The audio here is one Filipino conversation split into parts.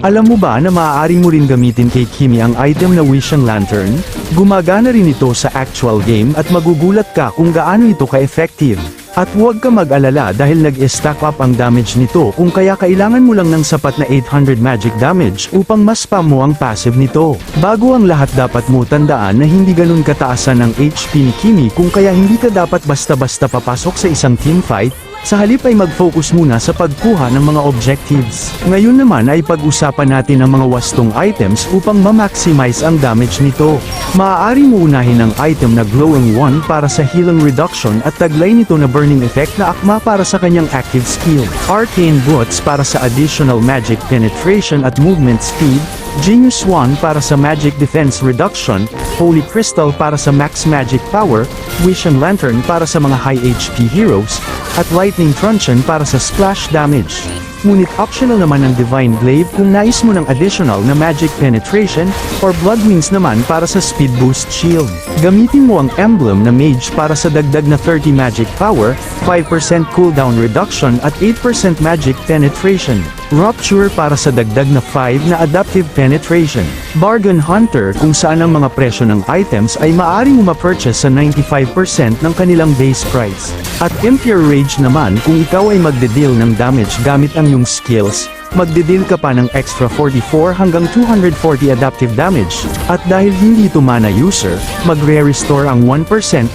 Alam mo ba na maaari mo rin gamitin kay Kimi ang item na Wishing Lantern? Gumagana rin ito sa actual game at magugulat ka kung gaano ito ka-effective. At huwag ka mag-alala dahil nag-stack up ang damage nito kung kaya kailangan mo lang ng sapat na 800 magic damage upang mas spam mo ang passive nito. Bago ang lahat dapat mo tandaan na hindi ganun kataasan ang HP ni Kimi kung kaya hindi ka dapat basta-basta papasok sa isang teamfight, sa halip ay mag-focus muna sa pagkuha ng mga objectives. Ngayon naman ay pag-usapan natin ang mga wastong items upang ma-maximize ang damage nito. Maaari mo unahin ang item na Glowing 1 para sa healing reduction at taglay nito na Burning Effect na akma para sa kanyang active skill. Arcane Boots para sa additional magic penetration at movement speed, Genius Wand para sa magic defense reduction, Holy Crystal para sa max magic power, Vision Lantern para sa mga high HP heroes, at Lightning Truncheon para sa splash damage. Ngunit optional naman ang Divine Glaive kung nais mo ng additional na magic penetration, or Blood Wings naman para sa speed boost shield. Gamitin mo ang emblem na Mage para sa dagdag na 30 magic power, 5% cooldown reduction at 8% magic penetration. Rupture para sa dagdag na 5 na adaptive penetration. Bargain Hunter kung saan ang mga presyo ng items ay maaari mo ma-purchase sa 95% ng kanilang base price. At Impure Rage naman kung ikaw ay magde-deal ng damage gamit ang iyong skills, magde-deal ka pa ng extra 44 hanggang 240 adaptive damage. At dahil hindi ito mana user, magre-restore ang 1%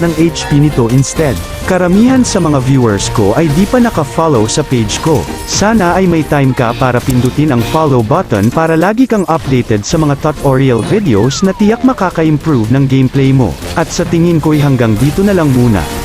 ng HP nito instead. Karamihan sa mga viewers ko ay di pa naka-follow sa page ko. Sana ay may time ka para pindutin ang follow button para lagi kang updated sa mga tutorial videos na tiyak makaka-improve ng gameplay mo. At sa tingin ko'y hanggang dito na lang muna.